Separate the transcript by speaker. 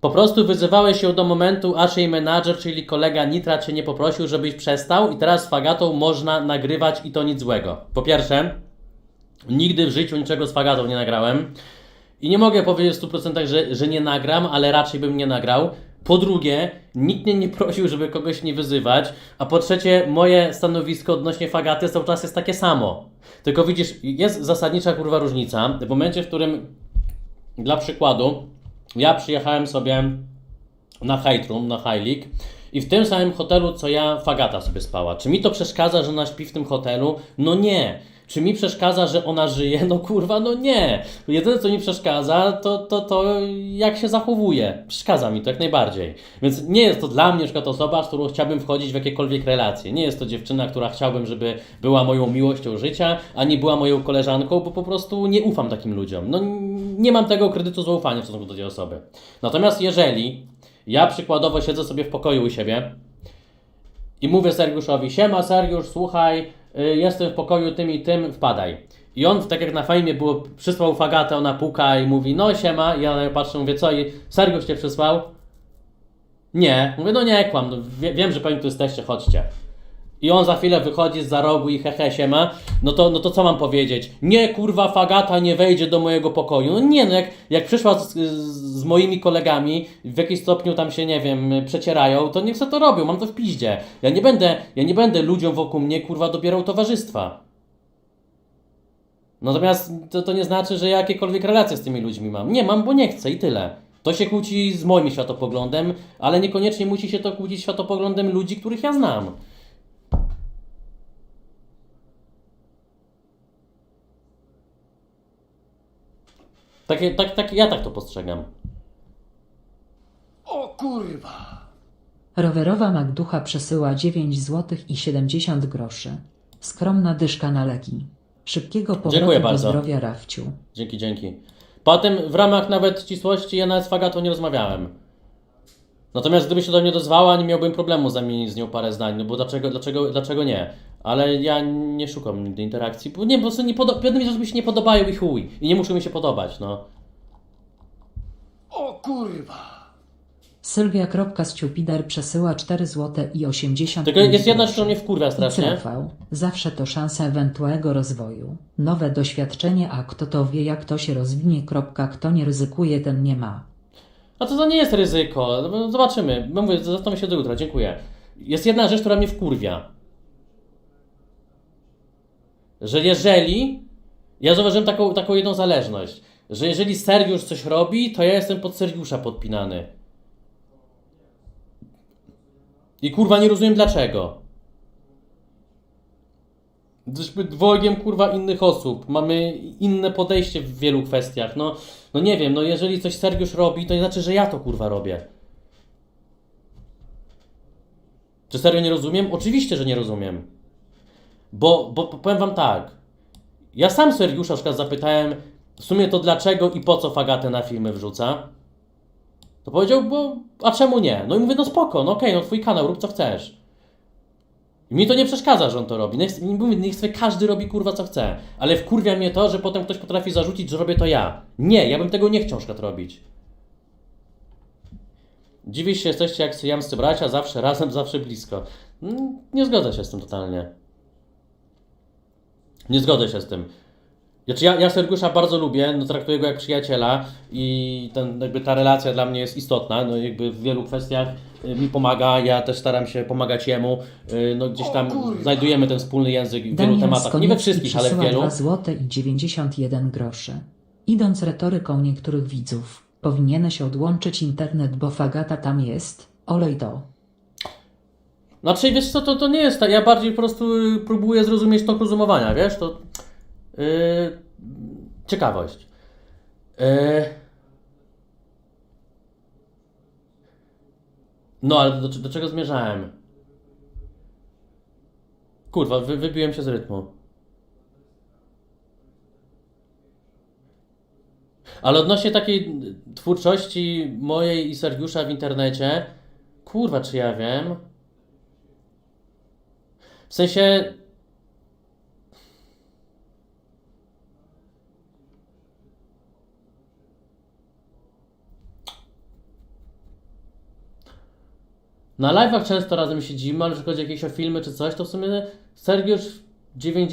Speaker 1: Po prostu wyzywałeś ją do momentu, aż jej menadżer, czyli kolega Nitra cię nie poprosił, żebyś przestał i teraz z Fagatą można nagrywać i to nic złego. Po pierwsze, nigdy w życiu niczego z Fagatą nie nagrałem i nie mogę powiedzieć w 100%, że, że nie nagram, ale raczej bym nie nagrał. Po drugie, nikt mnie nie prosił, żeby kogoś nie wyzywać, a po trzecie, moje stanowisko odnośnie Fagaty cały czas jest takie samo. Tylko widzisz, jest zasadnicza kurwa różnica. W momencie, w którym dla przykładu, ja przyjechałem sobie na High Room, na High League i w tym samym hotelu, co ja, Fagata sobie spała. Czy mi to przeszkadza, że ona śpi w tym hotelu? No nie. Czy mi przeszkadza, że ona żyje? No kurwa, no nie. Jedyne, co mi przeszkadza, to, to, to jak się zachowuje. Przeszkadza mi to jak najbardziej. Więc nie jest to dla mnie na osoba, z którą chciałbym wchodzić w jakiekolwiek relacje. Nie jest to dziewczyna, która chciałbym, żeby była moją miłością życia, a nie była moją koleżanką, bo po prostu nie ufam takim ludziom. No nie mam tego kredytu zaufania w stosunku do tej osoby. Natomiast jeżeli ja przykładowo siedzę sobie w pokoju u siebie i mówię Sergiuszowi, siema Sergiusz, słuchaj, y, jestem w pokoju tym i tym, wpadaj. I on, tak jak na fejmie było, przysłał fagatę, ona puka i mówi, no siema, i ja patrzę, mówię, co, i Sergiusz cię przysłał? Nie. Mówię, no nie kłam, no, wie, wiem, że pewnie tu jesteście, chodźcie. I on za chwilę wychodzi z za rogu i hehe się ma, no to, no to co mam powiedzieć? Nie, kurwa, fagata nie wejdzie do mojego pokoju. No nie, no jak, jak przyszła z, z, moimi kolegami, w jakimś stopniu tam się, nie wiem, przecierają, to niech se to robią, mam to w piździe. Ja nie będę, ja nie będę ludziom wokół mnie, kurwa, dobierał towarzystwa. Natomiast to, to nie znaczy, że ja jakiekolwiek relacje z tymi ludźmi mam. Nie mam, bo nie chcę i tyle. To się kłóci z moim światopoglądem, ale niekoniecznie musi się to kłócić z światopoglądem ludzi, których ja znam. Takie, tak, tak, ja tak to postrzegam.
Speaker 2: O kurwa!
Speaker 3: Rowerowa Magducha przesyła 9 zł i 70 groszy. Skromna dyszka na leki. Szybkiego powrotu
Speaker 1: Dziękuję
Speaker 3: do
Speaker 1: bardzo.
Speaker 3: zdrowia Rafciu.
Speaker 1: Dzięki, dzięki. Potem w ramach nawet ścisłości ja nawet z Fagatą nie rozmawiałem. Natomiast gdyby się do mnie dozwała, nie miałbym problemu zamienić z nią parę zdań, no bo dlaczego, dlaczego, dlaczego nie? Ale ja nie szukam nigdy interakcji, bo nie, po prostu nie podoba, pewne mi rzeczy mi się nie podobają i chuj. I nie muszą mi się podobać, no.
Speaker 2: O kurwa!
Speaker 3: Sylwia.Stupidar przesyła 4 zł i 80
Speaker 1: Tylko jest jedna rzecz, która mnie wkurwia strasznie.
Speaker 3: Rafał, zawsze to szansa ewentualnego rozwoju. Nowe doświadczenie, a kto to wie jak to się rozwinie. Kropka, kto nie ryzykuje, ten nie ma.
Speaker 1: A to, to nie jest ryzyko. No, Zobaczymy. Mówię, zastanowię się do jutra. Dziękuję. Jest jedna rzecz, która mnie wkurwia. Że jeżeli. Ja zauważyłem taką, taką jedną zależność. Że jeżeli Sergiusz coś robi, to ja jestem pod Sergiusza podpinany. I kurwa nie rozumiem dlaczego. Jesteśmy dwojgiem kurwa innych osób. Mamy inne podejście w wielu kwestiach. No, no nie wiem, no jeżeli coś Sergiusz robi, to nie znaczy, że ja to kurwa robię. Czy serio nie rozumiem? Oczywiście, że nie rozumiem. Bo, bo powiem wam tak. Ja sam Sergiusza na przykład zapytałem w sumie to dlaczego i po co Fagatę na filmy wrzuca. To powiedział, bo a czemu nie? No i mówię, no spoko, no okej, no twój kanał, rób co chcesz. I mi to nie przeszkadza, że on to robi. Niech, mówię, niech sobie każdy robi kurwa co chce. Ale wkurwia mnie to, że potem ktoś potrafi zarzucić, że robię to ja. Nie, ja bym tego nie chciał przykład robić. Dziwisz się, jesteście jak syjamscy bracia, zawsze razem, zawsze blisko. Mm, Nie zgodzę się z tym totalnie. Nie zgodzę się z tym. Znaczy ja, ja Sergiusza bardzo lubię, no traktuję go jak przyjaciela i ten, jakby ta relacja dla mnie jest istotna, no jakby w wielu kwestiach y, mi pomaga, ja też staram się pomagać jemu, y, no gdzieś tam znajdujemy ten wspólny język w wielu tematach, nie we
Speaker 3: Skoniewski
Speaker 1: wszystkich, ale w
Speaker 3: przesyła
Speaker 1: wielu.
Speaker 3: 2 zł i 91 groszy. Idąc retoryką niektórych widzów, powinieneś odłączyć internet, bo fagata tam jest. Olej to.
Speaker 1: Znaczy, wiesz co, to, to nie jest tak. Ja bardziej po prostu y, próbuję zrozumieć tok rozumowania, wiesz, to yy, ciekawość. Yy. No, ale do, do czego zmierzałem? Kurwa, wy, wybiłem się z rytmu. Ale odnośnie takiej twórczości mojej i Sergiusza w internecie, kurwa, czy ja wiem? W sensie. Na live'ach często razem siedzimy, ale jeśli chodzi o jakieś filmy czy coś, to w sumie Sergiusz 90.